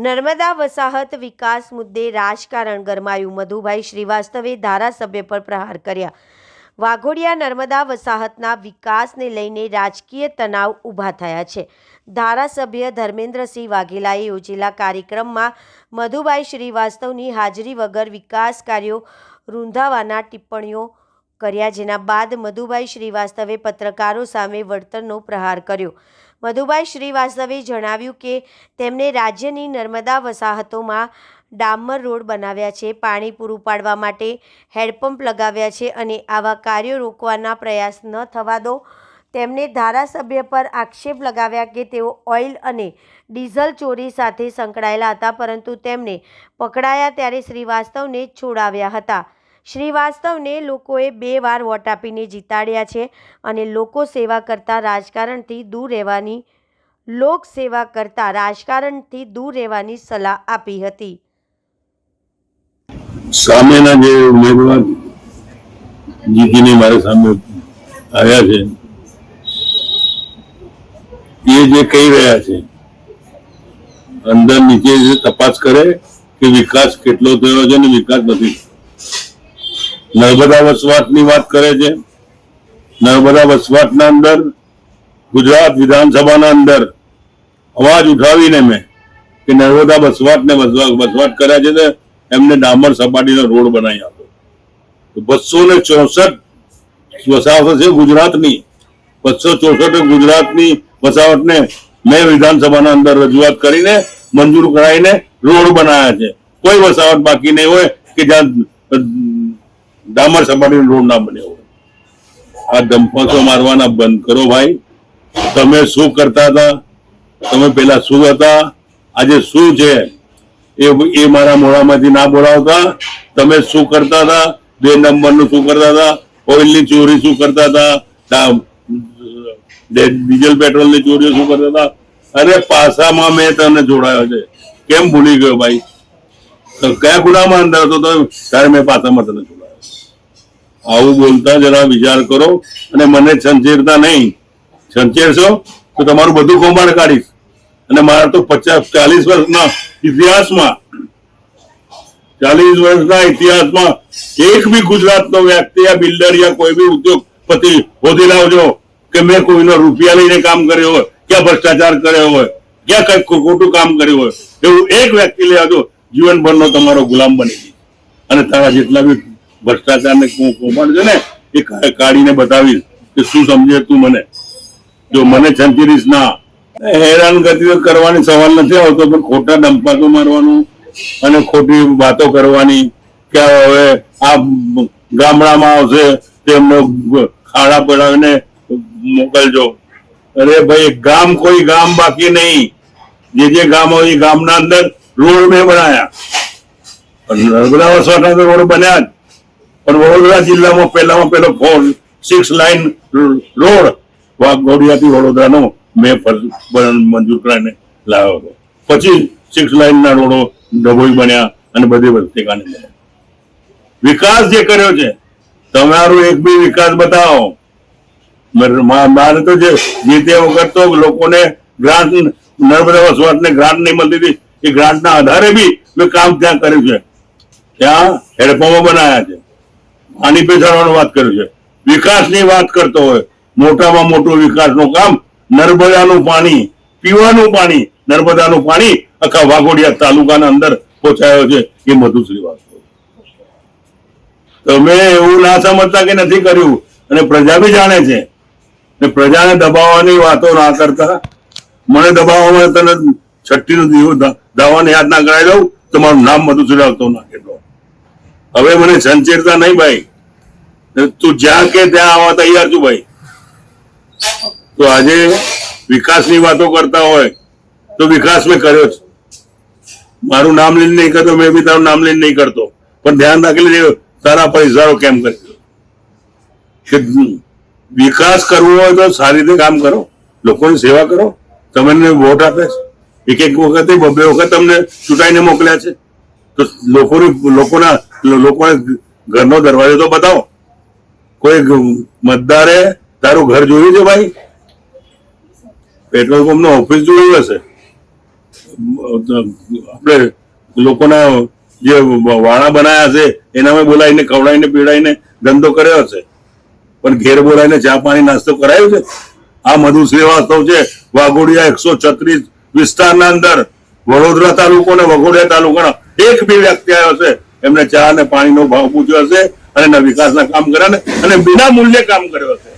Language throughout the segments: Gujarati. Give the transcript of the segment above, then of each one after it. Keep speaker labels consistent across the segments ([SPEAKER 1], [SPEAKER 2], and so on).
[SPEAKER 1] નર્મદા વસાહત વિકાસ મુદ્દે રાજકારણ ગરમાયું. મધુભાઈ શ્રીવાસ્તવે ધારાસભ્ય પર પ્રહાર કર્યા. વાઘોડિયા નર્મદા વસાહતના વિકાસને લઈને રાજકીય તણાવ ઊભા થયા છે. ધારાસભ્ય ધર્મેન્દ્રસિંહ વાઘેલાએ યોજેલા કાર્યક્રમમાં મધુભાઈ શ્રીવાસ્તવની હાજરી વગર વિકાસ કાર્યો રૂંધાવાના ટિપ્પણીઓ કર્યા. જેના બાદ મધુભાઈ શ્રીવાસ્તવે પત્રકારો સામે વળતરનો પ્રહાર કર્યો. મધુભાઈ શ્રીવાસ્તવે જણાવ્યું કે તેમણે રાજ્યની નર્મદા વસાહતોમાં ડામર રોડ બનાવ્યા છે, પાણી પૂરું પાડવા માટે હેડપંપ લગાવ્યા છે અને આવા કાર્યો રોકવાના પ્રયાસ ન થવા દો. તેમણે ધારાસભ્ય પર આક્ષેપ લગાવ્યા કે તેઓ ઓઇલ અને ડીઝલ ચોરી સાથે સંકળાયેલા હતા, પરંતુ તેમને પકડાયા ત્યારે શ્રીવાસ્તવને છોડાવ્યા હતા. શ્રીવાસ્તવને લોકોએ બે વાર વોટ આપીને જીતાડ્યા છે અને લોકો સેવા કરતાં રાજકારણથી દૂર રહેવાની, લોક સેવા કરતાં રાજકારણથી દૂર રહેવાની સલાહ આપી હતી.
[SPEAKER 2] સામેના જે ઉમેદવાર જીતીને મારા સામે આવ્યા છે, એ જે કહી રહ્યા છે, અંદર નીચે તપાસ કરે કે વિકાસ કેટલો થયો છે અને વિકાસ નથી નર્મદા વસવાટની વાત કરે છે. નર્મદા વસવાટના અંદર ગુજરાત વિધાનસભાના અંદર અવાજ ઉઠાવીને મેં કે નર્મદા વસવાટને વસવાટ કર્યા છે ને એમને ડામર સપાટીનો રોડ બનાવી આપ્યો. તો બસો ને ચોસઠ વસાવટ છે ગુજરાતની. બસો ચોસઠ ગુજરાતની વસાવટને મેં વિધાનસભાના અંદર રજૂઆત કરીને મંજૂર કરાવીને રોડ બનાવ્યા છે. કોઈ વસાવટ બાકી નહીં હોય કે જ્યાં ડામર સપાટી રોડ ના બન્યો આ ડંપસો મારવાના બંધ કરો ભાઈ. તમે શું કરતા હતા? તમે પેલા શું હતા? આજે શું છે? એ એ મારા મોઢામાંથી ના બોલાવતા? તમે શું કરતા હતા? બે નંબરનું શું કરતા હતા? ઓઇલની ચોરી શું કરતા હતા? ડીઝલ પેટ્રોલની ચોરીઓ શું કરતા હતા? અરે પાસામાં મેં તને જોડાયો છે. કેમ ભૂલી ગયો ભાઈ? કયા ગુનામાં અંદર હતો તો ત્યારે મેં પાસામાં તને જોડાયો. આવું બોલતા જરા વિચાર કરો અને મને છંછેરતા નહીં. છંછેરશો તો તમારું બધું કૌભાંડ કાઢીશ. અને મારા તો પચાસ, ચાલીસ વર્ષના ઇતિહાસમાં, ચાલીસ વર્ષના ઇતિહાસમાં એક બી ગુજરાતનો વ્યક્તિ યા બિલ્ડર યા કોઈ બી ઉદ્યોગપતિ હોદી લાવજો કે મેં કોઈનો રૂપિયા લઈને કામ કર્યો હોય, ક્યાં ભ્રષ્ટાચાર કર્યો હોય, ક્યાં કઈ ખોટું કામ કર્યું હોય, એવું એક વ્યક્તિ લઈ આવજો, જીવનભરનો તમારો ગુલામ બની અને તારા જેટલા બી ભ્રષ્ટાચારને કૌ- કૌભાંડ છે ને, એ કાઢીને બતાવીશ કે શું સમજે તું મને. જો મને છંતીરીશ ના. હેરાનગતિ તો કરવાની સવાલ નથી આવતો, પણ ખોટા ડંપાતો મારવાનું અને ખોટી વાતો કરવાની. કે હવે આ ગામડામાં આવશે તેમને ખાડા પડાવીને મોકલજો. અરે ભાઈ ગામ કોઈ ગામ બાકી નહીં. જે જે ગામ હોય એ ગામના અંદર રોડ મેં બનાયા. નર્મદા વસવાટના રોડ બન્યા જ. પણ વડોદરા જિલ્લામાં પહેલામાં પહેલો ફોર સિક્સ લાઇન રોડ ગોડિયાથી વડોદરાનો મેં મંજૂર કરાવીને લાવ્યો હતો. પછી સિક્સ લાઇનના રોડો ડભોઈ બન્યા અને બધી વસ્તી કાને વિકાસ જે કર્યો છે, તમારું એક બી વિકાસ બતાવો. મારે તો જે જે તે વખત તો લોકોને ગ્રાન્ટ, નર્મદા વસવાટને ગ્રાન્ટ નહીં મળતી હતી. એ ગ્રાન્ટના આધારે બી મેં કામ ત્યાં કર્યું છે. ત્યાં હેડપંપો બનાવ્યા છે. પાણી પેથાણવાની વાત કર્યું છે. વિકાસની વાત કરતો હોય, મોટામાં મોટું વિકાસનું કામ નર્મદાનું પાણી, પીવાનું પાણી, નર્મદાનું પાણી આખા વાઘોડિયા તાલુકાના અંદર પહોંચાયો છે એ મધુશ્રી વાત તમે એવું ના સમજતા કે નથી કર્યું? અને પ્રજા બી જાણે છે. ને પ્રજાને દબાવવાની વાતો ના કરતા. મને દબાવવામાં તને છઠ્ઠીનો દિવસ દા- દાવાને યાદ ના કરાવી દઉં? તમારું નામ મધુશ્રી આવતો ના કેટલો હવે મને સંચેરતા નહીં ભાઈ. તું જ્યાં કે ત્યાં આવવા તૈયાર છું ભાઈ. તો આજે વિકાસની વાતો કરતા હોય, તો વિકાસ મેં કર્યો છે મારું નામ લઈને નહીં કરતો, મેં બી તારું નામ લઈને નહીં કરતો. પણ ધ્યાન રાખી તારા પૈસારો કેમ કરી કે વિકાસ કરવો હોય તો સારી રીતે કામ કરો. લોકોની સેવા કરો. તમને વોટ આપે છે. એક એક વખતે બબે વખત તમને ચૂંટાઈને મોકલ્યા છે. તો લોકોની, લોકોના, લોકોને ઘરનો દરવાજો તો બતાવો. કોઈ મતદારે તારું ઘર જોયું છે ભાઈ? પેટ્રોલ પંપ નો ઓફિસ જોયું હશે? આપણે લોકોના જે વાણા બનાયા છે એનામાં બોલાવીને, ખવડાવીને પીડાવીને ધંધો કર્યો હશે પણ ઘેર બોલાવીને ચા પાણી નાસ્તો કરાયો છે? આ મધુ શ્રીવાસ્તવ છે, વાઘોડિયા એકસો છત્રીસ વિસ્તારના અંદર. વડોદરા તાલુકો અને વઘોડિયા તાલુકાના એક બી વ્યક્તિ આવ્યો છે. એમને ચા અને પાણીનો ભાવ પૂછ્યો હશે અને એના વિકાસના કામ કર્યા અને બિના મૂલ્યે કામ કર્યો હશે.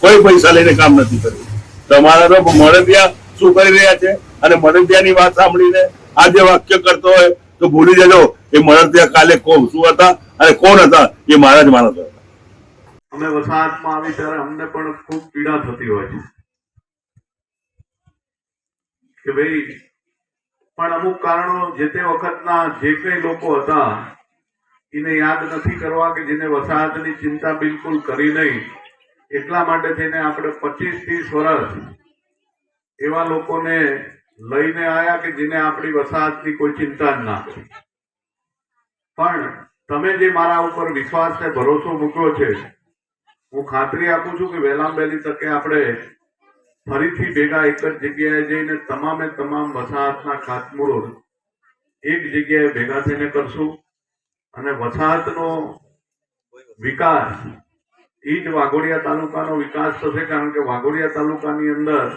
[SPEAKER 2] કોઈ પૈસા લઈને કામ નથી કર્યું. તમારા તો મળદિયા શું કરી રહ્યા છે? અને મળદિયાની વાત સાંભળીને આજે વાક્ય કરતો હોય તો ભૂલી જજો. એ મળદિયા કાલે કોણ, શું હતા અને કોણ હતા એ મારા જ માણસો હતા.
[SPEAKER 3] અમે વસાહતમાં આવી ત્યારે અમને પણ ખૂબ પીડા થતી હોય છે. કે ભાઈ, પણ અમુક કારણો જે તે વખતના જે કઈ લોકો હતા એને યાદ નથી કરવા કે જેને વસાહતની ચિંતા બિલકુલ કરી નહીં, એટલા માટે થઈને આપણે પચીસ ત્રીસ વર્ષ એવા લોકોને લઈને આવ્યા કે જેને આપણી વસાહતની કોઈ ચિંતા જ ના પણ તમે જે મારા ઉપર વિશ્વાસ ને ભરોસો મૂક્યો છે, હું ખાતરી આપું છું કે વહેલામ વહેલી તકે આપણે ફરીથી ભેગા એક જ જગ્યાએ જઈને તમામે તમામ વસાહતના ખાતમુહૂર્ત એક જગ્યાએ ભેગા થઈને કરશું. અને વસાહતનો વિકાસ એ જ વાઘોડિયા તાલુકાનો વિકાસ થશે કારણ કે વાઘોડિયા તાલુકાની અંદર